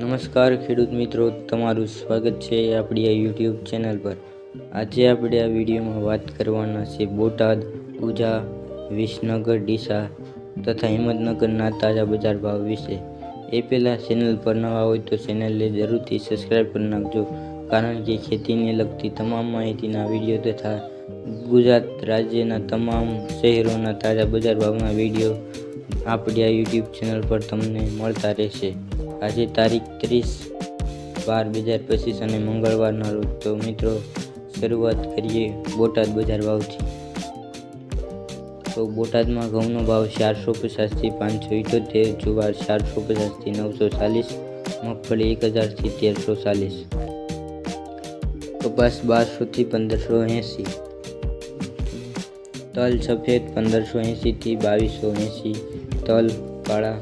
નમસ્કાર ખેડૂત મિત્રો, તમારું સ્વાગત છે આપણી આ યુટ્યુબ ચેનલ પર. આજે આપણે આ વિડીયોમાં વાત કરવાના છે બોટાદ, ઉજા, વિસનગર, ડીસા તથા હિંમતનગરના તાજા બજાર ભાવ વિશે. એ પહેલાં ચેનલ પર નવા હોય તો ચેનલને જરૂરથી સબસ્ક્રાઈબ કરી નાખજો, કારણ કે ખેતીને લગતી તમામ માહિતીના વીડિયો તથા ગુજરાત રાજ્યના તમામ શહેરોના તાજા બજાર ભાવના વીડિયો આપણી આ યુટ્યુબ ચેનલ પર તમને મળતા રહેશે. આજે તારીખ ત્રીસ બાર બે હજાર પચીસ અને મંગળવારના રોજ તો મિત્રો શરૂઆત કરીએ બોટાદ બજાર ભાવથી. તો બોટાદમાં ઘઉંનો ભાવ ચારસો પચાસથી પાંચસો ઇઠોતેર, જુવાર ચારસો પચાસથી નવસો ચાલીસ, મગફળી એક હજારથી તેરસો ચાલીસ. કપાસ બારસોથી પંદરસો એંસી. તલ સફેદ પંદરસો એંસીથી બાવીસો એંસી. તલ, કાળા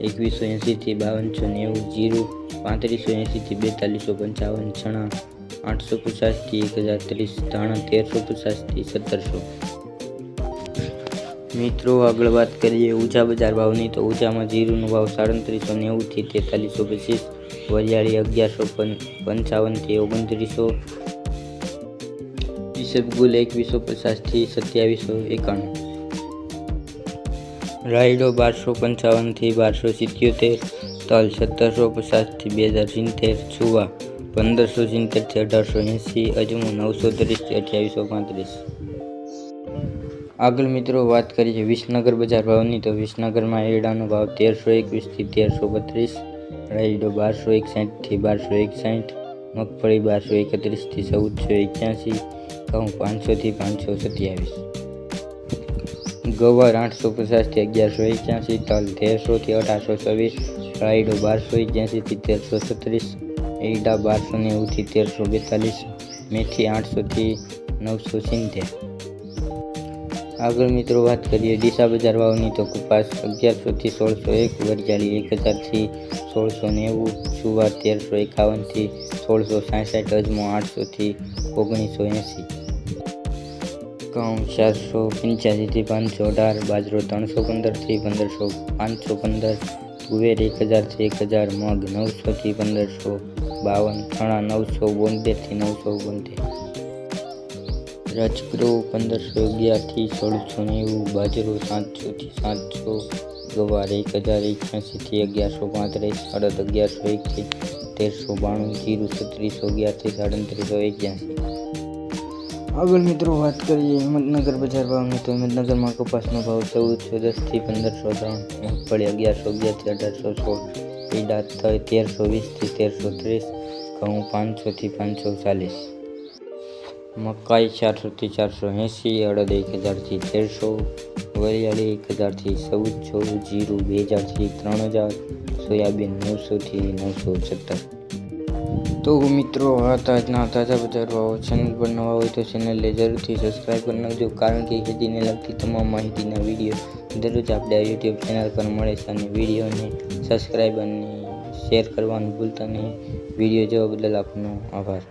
એકવીસો એંસીથી બાવનસો નેવું જીરું પાંત્રીસો એંસીથી બેતાલીસો પંચાવન ચણા આઠસો પચાસથી એક હજાર ત્રીસ ધાણા તેરસો પચાસથી સત્તરસો. મિત્રો આગળ વાત કરીએ ઊંચા બજાર ભાવની તો ઊંચામાં જીરુનો ભાવ સાડત્રીસો નેવુંથી તેતાલીસો પચીસ, વરિયાળી અગિયારસો પંચાવનથી ઓગણત્રીસો. ઈસબગુલ એકવીસો પચાસથી સત્યાવીસો એકાણું. રાયડો બારસો પંચાવનથી બારસો સિત્યોતેર, તલ સત્તરસો પચાસથી બે હજાર સિત્તેર સુવા પંદરસો સિત્તેરથી અઢારસો એંસી, અજમો નવસો ત્રીસથી અઠ્યાવીસો પાંત્રીસ. આગળ મિત્રો વાત કરીએ વિસનગર બજાર ભાવની, તો વિસનગરમાં એડાનો ભાવ તેરસો એકવીસથી તેરસો બત્રીસ, રાયડો બારસો એકસાઠથી બારસો એકસાઠ, મગફળી બારસો એકત્રીસથી ચૌદસો એક્યાસી, ઘઉં પાંચસોથી પાંચસો સત્યાવીસ. ગવાર આઠસો પચાસથી અગિયારસો એક્યાસી, તલ તેરસોથી અઢારસો છવ્વીસ, રાયડો બારસો એક્યાસીથી તેરસો છત્રીસ એડા બારસો નેવુંથી તેરસો બેતાલીસ, મેથી આઠસોથી નવસો સિત્તેર. આગળ મિત્રો વાત કરીએ ડીસા બજાર ભાવની તો કપાસ અગિયારસોથી સોળસો એક વરિયાળી એક હજારથી સોળસો નેવું સુવા તેરસો એકાવનથી સોળસો સાસઠ, અજમો આઠસોથી ઓગણીસો એંસી. ઘઉં ચારસો પંચ્યાસીથી પાંચસો અઢાર, બાજરો ત્રણસો પંદરથી પંદરસો પાંચસો પંદર, તુવેર એક હજારથી એક હજાર, મગ નવસોથી પંદરસો બાવન, ચણા નવસો બોતેરથી નવસો બોતેર રાજગૃહ પંદરસો અગિયારથી સોળસો નેવું, બાજરો સાતસોથી સાતસો, ગવાર એક હજાર એક્યાસીથી અગિયારસો પાંત્રીસ, અડદ અગિયારસો એકથી તેરસો બાણું, જીરું છત્રીસો અગિયારથી સાડત્રીસો એક્યાસી. આગળ મિત્રો વાત કરીએ હિંમતનગર બજાર ભાવની, તો હિંમતનગરમાં કપાસનો ભાવ ચૌદસો દસથી પંદરસો ત્રણ મગફળી અગિયારસો, અગિયારથી અઢારસો સોળ ઈડા તેરસો વીસથી તેરસો ત્રીસ, ઘઉં પાંચસોથી પાંચસો ચાલીસ. મકાઈ ચારસોથી ચારસો એંસી, અડદ એક હજારથી તેરસો, વરિયાળી એક હજારથી ચૌદસો, જીરું બે હજારથી ત્રણ હજાર, સોયાબીન નવસોથી નવસો સત્તર તો મિત્રો આ તાજના તાજા બજાર ભાવો ચેનલ પર નવા હોય તો ચેનલને જરૂરથી સબસ્ક્રાઈબ કરી નાખજો, કારણ કે ખેતીને લગતી તમામ માહિતીના વીડિયો દરરોજ આપણે આ યુટ્યુબ ચેનલ પર મળે છે અને વિડીયોને સબસ્ક્રાઈબ અને શેર કરવાનું ભૂલતા નહીં. વીડિયો જોવા બદલ આપનો આભાર.